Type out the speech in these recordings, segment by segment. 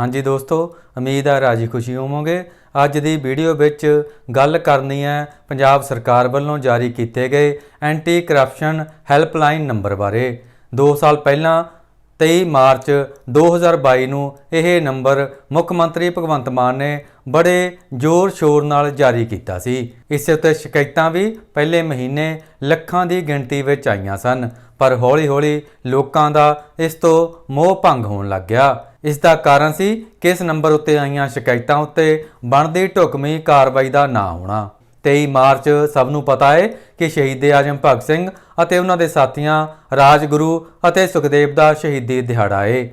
ਹਾਂਜੀ ਦੋਸਤੋ, ਉਮੀਦ ਹੈ ਰਾਜੀ ਖੁਸ਼ੀ ਹੋਵੋਗੇ। ਅੱਜ ਦੀ ਵੀਡੀਓ ਵਿੱਚ ਗੱਲ ਕਰਨੀ ਹੈ ਪੰਜਾਬ ਸਰਕਾਰ ਵੱਲੋਂ ਜਾਰੀ ਕੀਤੇ ਗਏ ਐਂਟੀ ਕਰਪਸ਼ਨ ਹੈਲਪਲਾਈਨ ਨੰਬਰ ਬਾਰੇ। 2 ਸਾਲ ਪਹਿਲਾਂ 23 ਮਾਰਚ 2022 ਨੂੰ ਇਹ ਨੰਬਰ ਮੁੱਖ ਮੰਤਰੀ ਭਗਵੰਤ ਮਾਨ ਨੇ ਬੜੇ ਜ਼ੋਰ ਸ਼ੋਰ ਨਾਲ ਜਾਰੀ ਕੀਤਾ ਸੀ। ਇਸ ਉੱਤੇ ਸ਼ਿਕਾਇਤਾਂ ਵੀ ਪਹਿਲੇ ਮਹੀਨੇ ਲੱਖਾਂ ਦੀ ਗਿਣਤੀ ਵਿੱਚ ਆਈਆਂ ਸਨ, ਪਰ ਹੌਲੀ-ਹੌਲੀ ਲੋਕਾਂ ਦਾ ਇਸ ਤੋਂ ਮੋਹ ਭੰਗ ਹੋਣ ਲੱਗ ਗਿਆ। ਇਸ ਦਾ ਕਾਰਨ ਸੀ ਕਿ ਇਸ ਨੰਬਰ ਉੱਤੇ ਆਈਆਂ ਸ਼ਿਕਾਇਤਾਂ ਉੱਤੇ ਬਣਦੀ ਢੁਕਵੀਂ ਕਾਰਵਾਈ ਦਾ ਨਾ ਹੋਣਾ। 23 ਮਾਰਚ ਸਭ ਨੂੰ ਪਤਾ ਹੈ ਕਿ ਸ਼ਹੀਦ ਆਜਮ ਭਗਤ ਸਿੰਘ ਅਤੇ ਉਹਨਾਂ ਦੇ ਸਾਥੀਆਂ ਰਾਜਗੁਰੂ ਅਤੇ ਸੁਖਦੇਵ ਦਾ ਸ਼ਹੀਦੀ ਦਿਹਾੜਾ ਹੈ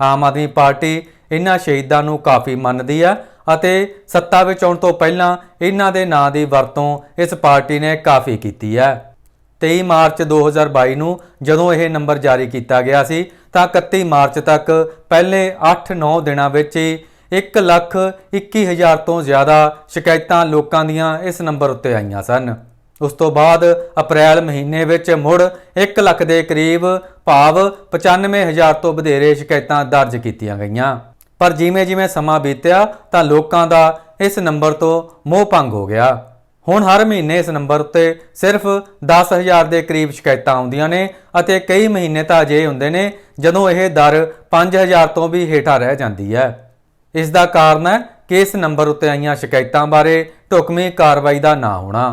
ਆਮ ਆਦਮੀ ਪਾਰਟੀ ਇਹਨਾਂ ਸ਼ਹੀਦਾਂ ਨੂੰ ਕਾਫੀ ਮੰਨਦੀ ਹੈ ਅਤੇ ਸੱਤਾ ਵਿੱਚ ਆਉਣ ਤੋਂ ਪਹਿਲਾਂ ਇਹਨਾਂ ਦੇ ਨਾਂ ਦੀ ਵਰਤੋਂ ਇਸ ਪਾਰਟੀ ਨੇ ਕਾਫੀ ਕੀਤੀ ਹੈ 23 ਮਾਰਚ 2022 ਨੂੰ ਜਦੋਂ ਇਹ ਨੰਬਰ ਜਾਰੀ ਕੀਤਾ ਗਿਆ ਸੀ, ਤਾਂ 31 ਮਾਰਚ ਤੱਕ ਪਹਿਲੇ 8-9 ਦਿਨਾਂ ਵਿੱਚ ਹੀ 1 ਲੱਖ 21 ਹਜ਼ਾਰ ਤੋਂ ਜ਼ਿਆਦਾ ਸ਼ਿਕਾਇਤਾਂ ਲੋਕਾਂ ਦੀਆਂ ਇਸ ਨੰਬਰ ਉੱਤੇ ਆਈਆਂ ਸਨ। ਉਸ ਤੋਂ ਬਾਅਦ ਅਪ੍ਰੈਲ ਮਹੀਨੇ ਵਿੱਚ ਮੁੜ 1 ਲੱਖ ਦੇ ਕਰੀਬ ਭਾਵ 95 ਹਜ਼ਾਰ ਤੋਂ ਵਧੇਰੇ ਸ਼ਿਕਾਇਤਾਂ ਦਰਜ ਕੀਤੀਆਂ ਗਈਆਂ। ਪਰ ਜਿਵੇਂ ਜਿਵੇਂ ਸਮਾਂ ਬੀਤਿਆ, ਤਾਂ ਲੋਕਾਂ ਦਾ ਇਸ ਨੰਬਰ ਤੋਂ ਮੋਹ ਭੰਗ ਹੋ ਗਿਆ। ਹੁਣ ਹਰ ਮਹੀਨੇ ਇਸ ਨੰਬਰ ਉੱਤੇ ਸਿਰਫ 10000 ਦੇ ਕਰੀਬ ਸ਼ਿਕਾਇਤਾਂ ਆਉਂਦੀਆਂ ਨੇ ਅਤੇ ਕਈ ਮਹੀਨੇ ਤਾਂ ਅਜੇ ਹੁੰਦੇ ਨੇ ਜਦੋਂ ਇਹ ਦਰ 5000 ਤੋਂ ਵੀ ਹੇਠਾਂ ਰਹਿ ਜਾਂਦੀ ਹੈ। ਇਸ ਦਾ ਕਾਰਨ ਹੈ ਕਿ ਇਸ ਨੰਬਰ ਉੱਤੇ ਆਈਆਂ ਸ਼ਿਕਾਇਤਾਂ ਬਾਰੇ ਢੁਕਵੀਂ ਕਾਰਵਾਈ ਦਾ ਨਾ ਹੋਣਾ।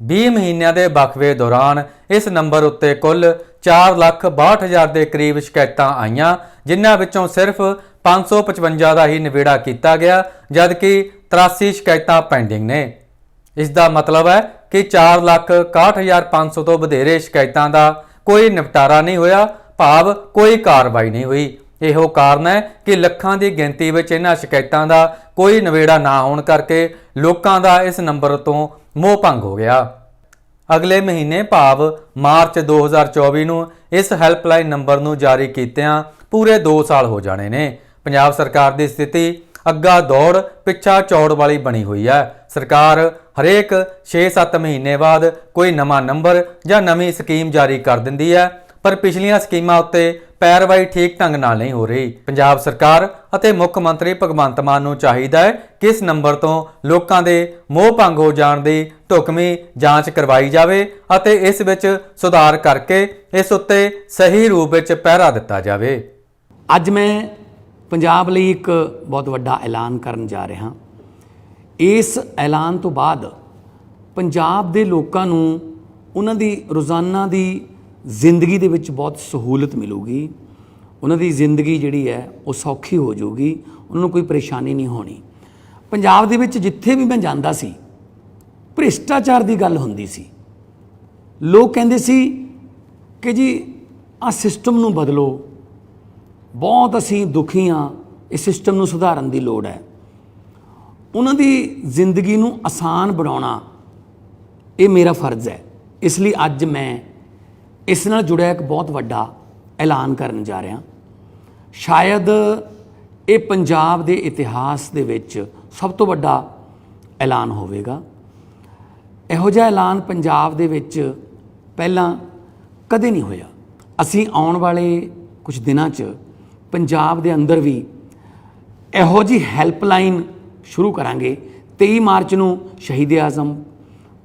20 ਮਹੀਨਿਆਂ ਦੇ ਵਕਫੇ ਦੌਰਾਨ ਇਸ ਨੰਬਰ ਉੱਤੇ ਕੁੱਲ 462000 ਦੇ ਕਰੀਬ ਸ਼ਿਕਾਇਤਾਂ ਆਈਆਂ, ਜਿਨ੍ਹਾਂ ਵਿੱਚੋਂ ਸਿਰਫ 555 ਦਾ ਹੀ ਨਿਬੇੜਾ ਕੀਤਾ ਗਿਆ, ਜਦਕਿ 83 ਸ਼ਿਕਾਇਤਾਂ ਪੈਂਡਿੰਗ ਨੇ। ਇਸ ਦਾ ਮਤਲਬ ਹੈ ਕਿ 461500 ਤੋਂ ਵਧੇਰੇ ਸ਼ਿਕਾਇਤਾਂ ਦਾ ਕੋਈ ਨਿਪਟਾਰਾ ਨਹੀਂ ਹੋਇਆ, ਭਾਵ ਕੋਈ ਕਾਰਵਾਈ ਨਹੀਂ ਹੋਈ। ਇਹੋ ਕਾਰਨ ਹੈ ਕਿ ਲੱਖਾਂ ਦੀ ਗਿਣਤੀ ਵਿੱਚ ਇਹਨਾਂ ਸ਼ਿਕਾਇਤਾਂ ਦਾ ਕੋਈ ਨਵੇੜਾ ਨਾ ਹੋਣ ਕਰਕੇ ਲੋਕਾਂ ਦਾ ਇਸ ਨੰਬਰ ਤੋਂ ਮੋਹ ਭੰਗ ਹੋ ਗਿਆ। ਅਗਲੇ ਮਹੀਨੇ, ਭਾਵ ਮਾਰਚ 2024 ਨੂੰ ਇਸ ਹੈਲਪਲਾਈਨ ਨੰਬਰ ਨੂੰ ਜਾਰੀ ਕੀਤਿਆਂ ਪੂਰੇ 2 ਸਾਲ ਹੋ ਜਾਣੇ ਨੇ। ਪੰਜਾਬ ਸਰਕਾਰ ਦੀ ਸਥਿਤੀ ਅੱਗਾ ਦੌੜ ਪਿੱਛਾ ਚੌੜ ਵਾਲੀ ਬਣੀ ਹੋਈ ਹੈ। ਸਰਕਾਰ ਹਰੇਕ 6-7 ਮਹੀਨੇ ਬਾਅਦ ਕੋਈ ਨਵਾਂ ਨੰਬਰ ਜਾਂ ਨਵੀਂ ਸਕੀਮ ਜਾਰੀ ਕਰ ਦਿੰਦੀ ਹੈ, ਪਰ ਪਿਛਲੀਆਂ ਸਕੀਮਾਂ ਉੱਤੇ ਪੈਰਵਾਈ ਠੀਕ ਢੰਗ ਨਾਲ ਨਹੀਂ ਹੋ ਰਹੀ। ਪੰਜਾਬ ਸਰਕਾਰ ਅਤੇ ਮੁੱਖ ਮੰਤਰੀ ਭਗਵੰਤ ਮਾਨ ਨੂੰ ਚਾਹੀਦਾ ਹੈ ਕਿ ਇਸ ਨੰਬਰ ਤੋਂ ਲੋਕਾਂ ਦੇ ਮੋਹ ਭੰਗ ਹੋ ਜਾਣ ਦੀ ਢੁਕਵੀਂ ਜਾਂਚ ਕਰਵਾਈ ਜਾਵੇ ਅਤੇ ਇਸ ਵਿੱਚ ਸੁਧਾਰ ਕਰਕੇ ਇਸ ਉੱਤੇ ਸਹੀ ਰੂਪ ਵਿੱਚ ਪਹਿਰਾ ਦਿੱਤਾ ਜਾਵੇ। ਅੱਜ ਮੈਂ ਪੰਜਾਬ ਲਈ ਇੱਕ ਬਹੁਤ ਵੱਡਾ ਐਲਾਨ ਕਰਨ ਜਾ ਰਿਹਾ। ਹਾਂ ਇਸ ਐਲਾਨ ਤੋਂ ਬਾਅਦ ਪੰਜਾਬ ਦੇ ਲੋਕਾਂ ਨੂੰ ਉਹਨਾਂ ਦੀ ਰੋਜ਼ਾਨਾ ਦੀ ਜ਼ਿੰਦਗੀ ਦੇ ਵਿੱਚ ਬਹੁਤ ਸਹੂਲਤ ਮਿਲੂਗੀ। ਉਹਨਾਂ ਦੀ ਜ਼ਿੰਦਗੀ ਜਿਹੜੀ ਹੈ, ਉਹ ਸੌਖੀ ਹੋ ਜਾਊਗੀ। ਉਹਨਾਂ ਨੂੰ ਕੋਈ ਪਰੇਸ਼ਾਨੀ ਨਹੀਂ ਹੋਣੀ। ਪੰਜਾਬ ਦੇ ਵਿੱਚ ਜਿੱਥੇ ਵੀ ਮੈਂ ਜਾਂਦਾ ਸੀ, ਭ੍ਰਿਸ਼ਟਾਚਾਰ ਦੀ ਗੱਲ ਹੁੰਦੀ ਸੀ। ਲੋਕ ਕਹਿੰਦੇ ਸੀ ਕਿ ਜੀ ਆ ਸਿਸਟਮ ਨੂੰ ਬਦਲੋ। ਬਹੁਤ ਅਸੀਂ ਦੁਖੀ ਹਾਂ, ਇਸ ਸਿਸਟਮ ਨੂੰ ਸੁਧਾਰਨ ਦੀ ਲੋੜ ਹੈ। ਉਹਨਾਂ ਦੀ ਜ਼ਿੰਦਗੀ ਨੂੰ ਆਸਾਨ ਬਣਾਉਣਾ ਇਹ ਮੇਰਾ ਫਰਜ਼ ਹੈ। ਇਸ ਲਈ ਅੱਜ ਮੈਂ ਇਸ ਨਾਲ ਜੁੜਿਆ ਇੱਕ ਬਹੁਤ ਵੱਡਾ ਐਲਾਨ ਕਰਨ ਜਾ ਰਿਹਾ। ਸ਼ਾਇਦ ਇਹ ਪੰਜਾਬ ਦੇ ਇਤਿਹਾਸ ਦੇ ਵਿੱਚ ਸਭ ਤੋਂ ਵੱਡਾ ਐਲਾਨ ਹੋਵੇਗਾ। ਇਹੋ ਜਿਹਾ ਐਲਾਨ ਪੰਜਾਬ ਦੇ ਵਿੱਚ ਪਹਿਲਾਂ ਕਦੇ ਨਹੀਂ ਹੋਇਆ। ਅਸੀਂ ਆਉਣ ਵਾਲੇ ਕੁਝ ਦਿਨਾਂ 'ਚ ਪੰਜਾਬ ਦੇ ਅੰਦਰ ਵੀ ਇਹੋ ਜੀ ਹੈਲਪਲਾਈਨ ਸ਼ੁਰੂ ਕਰਾਂਗੇ। 23 ਮਾਰਚ ਨੂੰ ਸ਼ਹੀਦ ਆਜ਼ਮ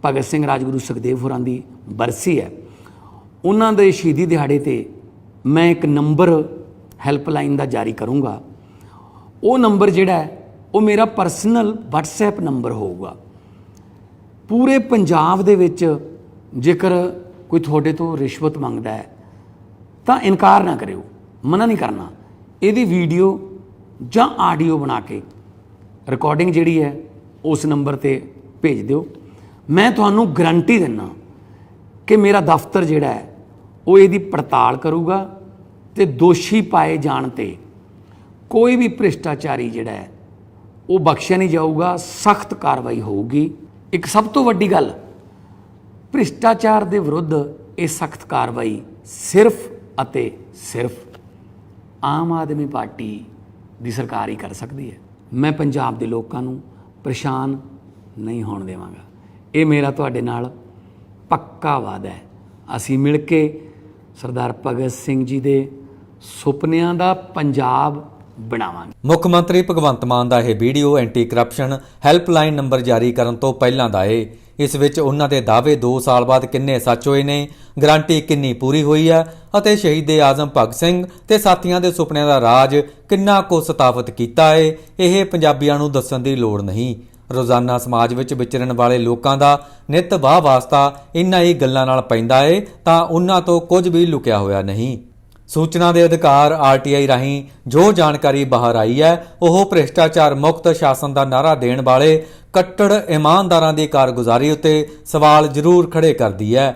ਭਗਤ ਸਿੰਘ ਰਾਜਗੁਰੂ ਸੁਖਦੇਵ ਹੋਰਾਂ ਦੀ ਬਰਸੀ ਹੈ। ਉਹਨਾਂ ਦੇ ਸ਼ਹੀਦੀ ਦਿਹਾੜੇ ਤੇ ਮੈਂ ਇੱਕ ਨੰਬਰ ਹੈਲਪਲਾਈਨ ਦਾ ਜਾਰੀ ਕਰੂੰਗਾ। ਉਹ ਨੰਬਰ ਜਿਹੜਾ ਹੈ, ਉਹ ਮੇਰਾ ਪਰਸਨਲ WhatsApp ਨੰਬਰ ਹੋਊਗਾ। ਪੂਰੇ ਪੰਜਾਬ ਦੇ ਵਿੱਚ ਜੇਕਰ ਕੋਈ ਤੁਹਾਡੇ ਤੋਂ ਰਿਸ਼ਵਤ ਮੰਗਦਾ ਹੈ, ਤਾਂ ਇਨਕਾਰ ਨਾ ਕਰਿਓ, ਮਨਾ ਨਹੀਂ ਕਰਨਾ। ਇਹਦੀ ਵੀਡੀਓ ਜਾਂ ਆਡੀਓ ਬਣਾ ਕੇ ਰਿਕਾਰਡਿੰਗ ਜਿਹੜੀ ਹੈ, ਉਸ ਨੰਬਰ ਤੇ ਭੇਜ ਦਿਓ। ਮੈਂ ਤੁਹਾਨੂੰ ਗਰੰਟੀ ਦਿੰਨਾ ਕਿ ਮੇਰਾ ਦਫ਼ਤਰ ਜਿਹੜਾ ਹੈ, ਉਹ ਇਹਦੀ ਪੜਤਾਲ ਕਰੂਗਾ ਤੇ ਦੋਸ਼ੀ ਪਾਏ ਜਾਣ ਤੇ ਕੋਈ ਵੀ ਭ੍ਰਿਸ਼ਟਾਚਾਰੀ ਜਿਹੜਾ ਹੈ, ਉਹ ਬਖਸ਼ਿਆ ਨਹੀਂ ਜਾਊਗਾ, ਸਖਤ ਕਾਰਵਾਈ ਹੋਊਗੀ। ਇੱਕ ਸਭ ਤੋਂ ਵੱਡੀ ਗੱਲ, ਭ੍ਰਿਸ਼ਟਾਚਾਰ ਦੇ ਵਿਰੁੱਧ ਇਹ ਸਖਤ ਕਾਰਵਾਈ ਸਿਰਫ ਅਤੇ ਸਿਰਫ ਆਮ ਆਦਮੀ ਪਾਰਟੀ ਦੀ ਸਰਕਾਰ ਹੀ ਕਰ ਸਕਦੀ ਹੈ। ਮੈਂ ਪੰਜਾਬ ਦੇ ਲੋਕਾਂ ਨੂੰ ਪਰੇਸ਼ਾਨ ਨਹੀਂ ਹੋਣ ਦੇਵਾਂਗਾ। ਇਹ ਮੇਰਾ ਤੁਹਾਡੇ ਨਾਲ ਪੱਕਾ ਵਾਅਦਾ ਹੈ। ਅਸੀਂ ਮਿਲ ਕੇ ਸਰਦਾਰ ਭਗਤ ਸਿੰਘ ਜੀ ਦੇ ਸੁਪਨਿਆਂ ਦਾ ਪੰਜਾਬ ਬਣਾਵਾਂਗੇ। ਮੁੱਖ ਮੰਤਰੀ ਭਗਵੰਤ ਮਾਨ ਦਾ ਇਹ video anti corruption helpline number ਜਾਰੀ ਕਰਨ ਤੋਂ ਪਹਿਲਾਂ ਦਾ ਏ। ਇਸ ਵਿੱਚ ਉਹਨਾਂ ਦੇ ਦਾਅਵੇ 2 ਸਾਲ ਬਾਅਦ ਕਿੰਨੇ ਸੱਚ ਹੋਏ ਨੇ, ਗਰੰਟੀ ਕਿੰਨੀ ਪੂਰੀ ਹੋਈ ਹੈ ਅਤੇ ਸ਼ਹੀਦ ਆਜ਼ਮ ਭਗਤ ਸਿੰਘ ਤੇ ਸਾਥੀਆਂ ਦੇ ਸੁਪਨਿਆਂ ਦਾ ਰਾਜ ਕਿੰਨਾ ਕੁ ਸਤਾਵਤ ਕੀਤਾ ਏ, ਇਹ ਪੰਜਾਬੀਆਂ ਨੂੰ ਦੱਸਣ ਦੀ ਲੋੜ ਨਹੀਂ। ਰੋਜ਼ਾਨਾ ਸਮਾਜ ਵਿੱਚ ਵਿਚਰਨ ਵਾਲੇ ਲੋਕਾਂ ਦਾ ਨਿਤ ਵਾਹ ਵਾਸਤਾ ਇਨ੍ਹਾਂ ਹੀ ਗੱਲਾਂ ਨਾਲ ਪੈਂਦਾ ਏ, ਤਾਂ ਉਹਨਾਂ ਤੋਂ ਕੁਝ ਵੀ ਲੁਕਿਆ ਹੋਇਆ ਨਹੀਂ। ਸੂਚਨਾ ਦੇ ਅਧਿਕਾਰ ਆਰਟੀਆਈ ਰਾਹੀਂ ਜੋ ਜਾਣਕਾਰੀ ਬਾਹਰ ਆਈ ਹੈ, ਉਹ ਭ੍ਰਿਸ਼ਟਾਚਾਰ ਮੁਕਤ ਸ਼ਾਸਨ ਦਾ ਨਾਰਾ ਦੇਣ ਵਾਲੇ ਕੱਟੜ ਇਮਾਨਦਾਰਾਂ ਦੀ ਕਾਰਗੁਜ਼ਾਰੀ ਉੱਤੇ ਸਵਾਲ ਜ਼ਰੂਰ ਖੜੇ ਕਰਦੀ ਹੈ।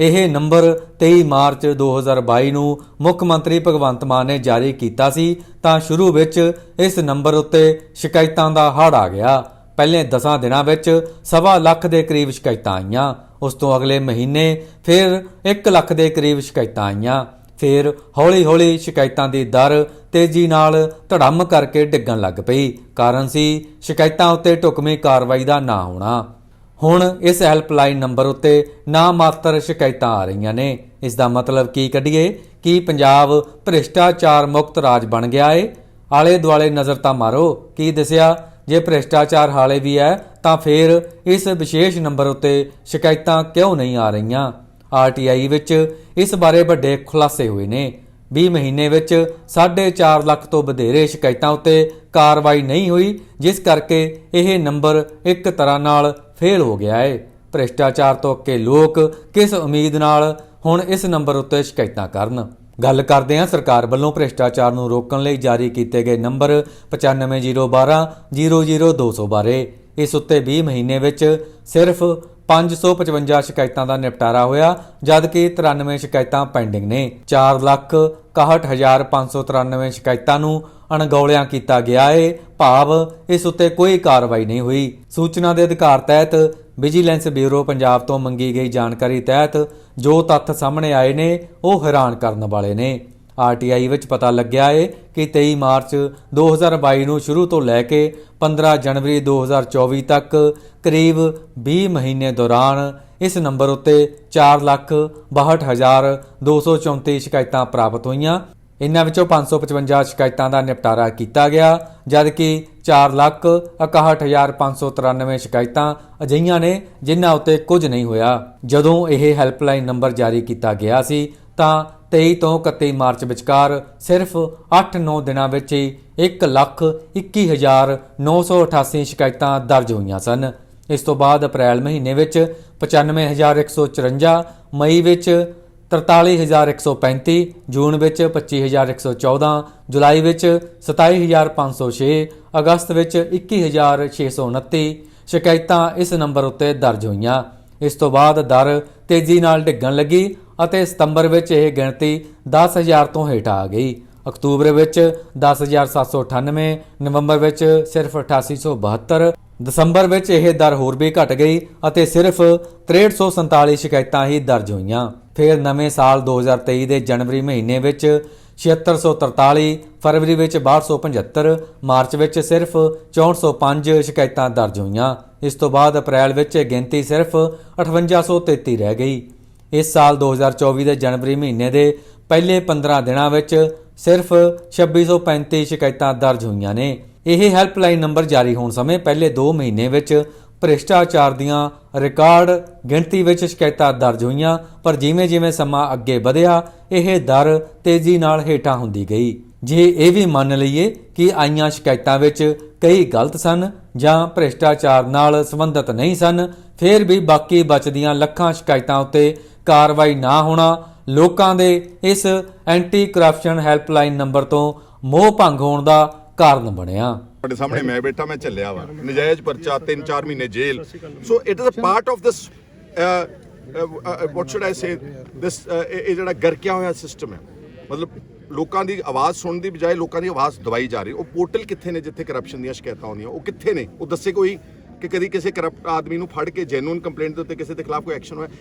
ਇਹ ਨੰਬਰ 23 ਮਾਰਚ 2022 ਨੂੰ ਮੁੱਖ ਮੰਤਰੀ ਭਗਵੰਤ ਮਾਨ ਨੇ ਜਾਰੀ ਕੀਤਾ ਸੀ, ਤਾਂ ਸ਼ੁਰੂ ਵਿੱਚ ਇਸ ਨੰਬਰ ਉੱਤੇ ਸ਼ਿਕਾਇਤਾਂ ਦਾ ਹੜ੍ਹ ਆ ਗਿਆ। ਪਹਿਲੇ 10 ਦਿਨਾਂ ਵਿੱਚ ਸਵਾ ਲੱਖ ਦੇ ਕਰੀਬ ਸ਼ਿਕਾਇਤਾਂ ਆਈਆਂ। ਉਸ ਤੋਂ ਅਗਲੇ ਮਹੀਨੇ ਫਿਰ 1 ਲੱਖ ਦੇ ਕਰੀਬ ਸ਼ਿਕਾਇਤਾਂ ਆਈਆਂ। ਫਿਰ ਹੌਲੀ-ਹੌਲੀ ਸ਼ਿਕਾਇਤਾਂ ਦੀ ਦਰ ਤੇਜ਼ੀ ਨਾਲ ਧੜਮ ਕਰਕੇ ਡਿੱਗਣ ਲੱਗ ਪਈ। ਕਾਰਨ ਸੀ ਸ਼ਿਕਾਇਤਾਂ ਉੱਤੇ ਢੁਕਵੀਂ ਕਾਰਵਾਈ ਦਾ ਨਾ ਹੋਣਾ। ਹੁਣ ਇਸ ਹੈਲਪਲਾਈਨ ਨੰਬਰ ਉੱਤੇ ਨਾ ਮਾਤਰ ਸ਼ਿਕਾਇਤਾਂ ਆ ਰਹੀਆਂ ਨੇ। ਇਸ ਦਾ ਮਤਲਬ ਕੀ ਕੱਢੀਏ? ਕਿ ਪੰਜਾਬ ਭ੍ਰਿਸ਼ਟਾਚਾਰ ਮੁਕਤ ਰਾਜ ਬਣ ਗਿਆ ਏ? ਆਲੇ ਦੁਆਲੇ ਨਜ਼ਰ ਤਾਂ ਮਾਰੋ। ਕੀ ਦਿਸਿਆ? ਜੇ ਭ੍ਰਿਸ਼ਟਾਚਾਰ ਹਾਲੇ ਵੀ ਹੈ, ਤਾਂ ਫਿਰ ਇਸ ਵਿਸ਼ੇਸ਼ ਨੰਬਰ ਉੱਤੇ ਸ਼ਿਕਾਇਤਾਂ ਕਿਉਂ ਨਹੀਂ ਆ ਰਹੀਆਂ? ਆਰਟੀਆਈ ਵਿੱਚ ਇਸ ਬਾਰੇ ਵੱਡੇ ਖੁਲਾਸੇ ਹੋਏ ਨੇ। 20 ਮਹੀਨੇ ਵਿੱਚ 4.5 ਲੱਖ ਤੋਂ ਵਧੇਰੇ ਸ਼ਿਕਾਇਤਾਂ ਉੱਤੇ ਕਾਰਵਾਈ ਨਹੀਂ ਹੋਈ, ਜਿਸ ਕਰਕੇ ਇਹ ਨੰਬਰ ਇੱਕ ਤਰ੍ਹਾਂ ਨਾਲ ਫੇਲ ਹੋ ਗਿਆ ਹੈ। ਭ੍ਰਿਸ਼ਟਾਚਾਰ ਤੋਂ ਅੱਕੇ ਲੋਕ ਕਿਸ ਉਮੀਦ ਨਾਲ ਹੁਣ ਇਸ ਨੰਬਰ ਉੱਤੇ ਸ਼ਿਕਾਇਤਾਂ ਕਰਨ? ਗੱਲ ਕਰਦੇ ਹਾਂ ਸਰਕਾਰ ਵੱਲੋਂ ਭ੍ਰਿਸ਼ਟਾਚਾਰ ਨੂੰ ਰੋਕਣ ਲਈ ਜਾਰੀ ਕੀਤੇ ਗਏ ਨੰਬਰ 950120 00200 ਬਾਰੇ। ਇਸ ਉੱਤੇ 20 ਮਹੀਨੇ ਵਿੱਚ ਸਿਰਫ 555 ਸ਼ਿਕਾਇਤਾਂ ਦਾ ਨਿਪਟਾਰਾ ਹੋਇਆ, ਜਦਕਿ 93 ਸ਼ਿਕਾਇਤਾਂ ਪੈਂਡਿੰਗ ਨੇ। 4 ਲੱਖ 61593 ਸ਼ਿਕਾਇਤਾਂ ਨੂੰ ਅਣਗੌਲਿਆਂ ਕੀਤਾ ਗਿਆ ਏ। ਭਾਵ ਇਸ ਉੱਤੇ ਕੋਈ ਕਾਰਵਾਈ ਨਹੀਂ ਹੋਈ। ਸੂਚਨਾ ਦੇ ਅਧਿਕਾਰ ਤਹਿਤ ਵਿਜੀਲੈਂਸ ਬਿਊਰੋ ਪੰਜਾਬ ਤੋਂ ਮੰਗੀ ਗਈ ਜਾਣਕਾਰੀ ਤਹਿਤ ਜੋ ਤੱਥ ਸਾਹਮਣੇ ਆਏ ਨੇ, ਉਹ ਹੈਰਾਨ ਕਰਨ ਵਾਲੇ ਨੇ। ਆਰਟੀਆਈ ਵਿੱਚ ਪਤਾ ਲੱਗਿਆ ਏ ਕਿ 23 ਮਾਰਚ 2022 ਨੂੰ ਸ਼ੁਰੂ ਤੋਂ ਲੈ ਕੇ 15 ਜਨਵਰੀ 2024 ਤੱਕ ਕਰੀਬ 20 ਮਹੀਨੇ ਦੌਰਾਨ ਇਸ ਨੰਬਰ ਉੱਤੇ 462234 ਸ਼ਿਕਾਇਤਾਂ ਪ੍ਰਾਪਤ ਹੋਈਆਂ। ਇਨ੍ਹਾਂ ਵਿੱਚੋਂ 555 ਸ਼ਿਕਾਇਤਾਂ ਦਾ ਨਿਪਟਾਰਾ ਕੀਤਾ ਗਿਆ, ਜਦਕਿ 461593 ਸ਼ਿਕਾਇਤਾਂ ਅਜਿਹੀਆਂ ਨੇ ਜਿਨ੍ਹਾਂ ਉੱਤੇ ਕੁਝ ਨਹੀਂ ਹੋਇਆ। ਜਦੋਂ ਇਹ ਹੈਲਪਲਾਈਨ ਨੰਬਰ ਜਾਰੀ ਕੀਤਾ ਗਿਆ ਸੀ ਤਾਂ 23 ਤੋਂ 31 ਮਾਰਚ ਵਿਚਕਾਰ ਸਿਰਫ 8-9 ਦਿਨਾਂ ਵਿੱਚ ਹੀ 121988 ਸ਼ਿਕਾਇਤਾਂ ਦਰਜ ਹੋਈਆਂ ਸਨ। ਇਸ ਤੋਂ ਬਾਅਦ ਅਪ੍ਰੈਲ ਮਹੀਨੇ ਵਿੱਚ 95154 ਮਈ ਵਿੱਚ 43135 ਜੂਨ ਵਿੱਚ 25114 ਜੁਲਾਈ ਵਿੱਚ 27506 ਅਗਸਤ ਵਿੱਚ 21629 ਸ਼ਿਕਾਇਤਾਂ ਇਸ ਨੰਬਰ ਉੱਤੇ ਦਰਜ ਹੋਈਆਂ। ਇਸ ਤੋਂ ਬਾਅਦ ਦਰ ਤੇਜ਼ੀ ਨਾਲ ਡਿੱਗਣ ਲੱਗੀ ਅਤੇ ਸਤੰਬਰ ਵਿੱਚ ਇਹ ਗਿਣਤੀ 10000 ਤੋਂ ਹੇਠ ਆ ਗਈ। ਅਕਤੂਬਰ ਵਿੱਚ 10798 ਨਵੰਬਰ ਵਿੱਚ ਸਿਰਫ 8872 ਦਸੰਬਰ ਵਿੱਚ ਇਹ ਦਰ ਹੋਰ ਵੀ ਘਟ ਗਈ ਅਤੇ ਸਿਰਫ 6347 ਸ਼ਿਕਾਇਤਾਂ ਹੀ ਦਰਜ ਹੋਈਆਂ। ਫਿਰ ਨਵੇਂ ਸਾਲ 2023 ਦੇ ਜਨਵਰੀ ਮਹੀਨੇ ਵਿੱਚ 7643 ਫਰਵਰੀ ਵਿੱਚ 6275 ਮਾਰਚ ਵਿੱਚ ਸਿਰਫ 6405 ਸ਼ਿਕਾਇਤਾਂ ਦਰਜ ਹੋਈਆਂ। ਇਸ ਤੋਂ ਬਾਅਦ ਅਪ੍ਰੈਲ ਵਿੱਚ ਇਹ ਗਿਣਤੀ ਸਿਰਫ 5833 ਰਹਿ ਗਈ। ਇਸ ਸਾਲ 2024 ਦੇ ਜਨਵਰੀ ਮਹੀਨੇ ਦੇ ਪਹਿਲੇ 15 ਦਿਨਾਂ ਵਿੱਚ ਸਿਰਫ 2635 ਸ਼ਿਕਾਇਤਾਂ ਦਰਜ ਹੋਈਆਂ ਨੇ। ਇਹ ਹੈਲਪਲਾਈਨ ਨੰਬਰ ਜਾਰੀ ਹੋਣ ਸਮੇਂ ਪਹਿਲੇ 2 ਮਹੀਨੇ ਵਿੱਚ ਭ੍ਰਿਸ਼ਟਾਚਾਰ ਦੀਆਂ ਰਿਕਾਰਡ ਗਿਣਤੀ ਵਿੱਚ ਸ਼ਿਕਾਇਤਾਂ ਦਰਜ ਹੋਈਆਂ, ਪਰ ਜਿਵੇਂ-ਜਿਵੇਂ ਸਮਾਂ ਅੱਗੇ ਵਧਿਆ, ਇਹ ਦਰ ਤੇਜ਼ੀ ਨਾਲ ਹੇਠਾਂ ਹੁੰਦੀ ਗਈ। ਜੇ ਇਹ ਵੀ ਮੰਨ ਲਈਏ ਕਿ ਆਈਆਂ ਸ਼ਿਕਾਇਤਾਂ ਵਿੱਚ ਕਈ ਗਲਤ ਸਨ ਜਾਂ ਭ੍ਰਿਸ਼ਟਾਚਾਰ ਨਾਲ ਸੰਬੰਧਿਤ ਨਹੀਂ ਸਨ, ਫਿਰ ਵੀ ਬਾਕੀ ਬਚਦੀਆਂ ਲੱਖਾਂ ਸ਼ਿਕਾਇਤਾਂ ਉੱਤੇ ਕਾਰਵਾਈ ਨਾ ਹੋਣਾ, ਲੋਕਾਂ ਦੇ ਇਸ ਐਂਟੀ ਕਰਪਸ਼ਨ ਹੈਲਪਲਾਈਨ ਨੰਬਰ ਤੋਂ ਮੋਹ ਭੰਗ ਹੋਣ ਦਾ ਕਾਰਨ ਬਣਿਆ। ਤੁਹਾਡੇ ਸਾਹਮਣੇ ਮੈਂ ਬੈਠਾ, ਮੈਂ ਚੱਲਿਆ ਵਾ। ਨਜਾਇਜ਼ ਪਰਚਾ 3-4 ਮਹੀਨੇ ਜੇਲ੍ਹ। So it is a part of this what should I say this ਇਹ ਜਿਹੜਾ ਗਰਕਿਆ ਹੋਇਆ ਸਿਸਟਮ ਹੈ। ਮਤਲਬ ਲੋਕਾਂ ਦੀ ਆਵਾਜ਼ ਸੁਣਨ ਦੀ ਬਜਾਏ ਲੋਕਾਂ ਦੀ ਆਵਾਜ਼ ਦਬਾਈ ਜਾ ਰਹੀ ਉਹ ਪੋਰਟਲ ਕਿੱਥੇ ਨੇ ਜਿੱਥੇ ਕਰਪਸ਼ਨ ਦੀਆਂ ਸ਼ਿਕਾਇਤਾਂ ਆਉਂਦੀਆਂ? ਉਹ ਕਿੱਥੇ ਨੇ? ਉਹ ਦੱਸੇ ਕੋਈ ਕਿ ਕਦੀ ਕਿਸੇ ਕਰਪਟ ਆਦਮੀ ਨੂੰ ਫੜ ਕੇ ਜੈਨੂਨ ਕੰਪਲੇਂਟ ਦੇ ਉੱਤੇ ਕਿਸੇ ਦੇ ਖਿਲਾਫ ਕੋਈ ਐਕਸ਼ਨ ਹੋਇਆ?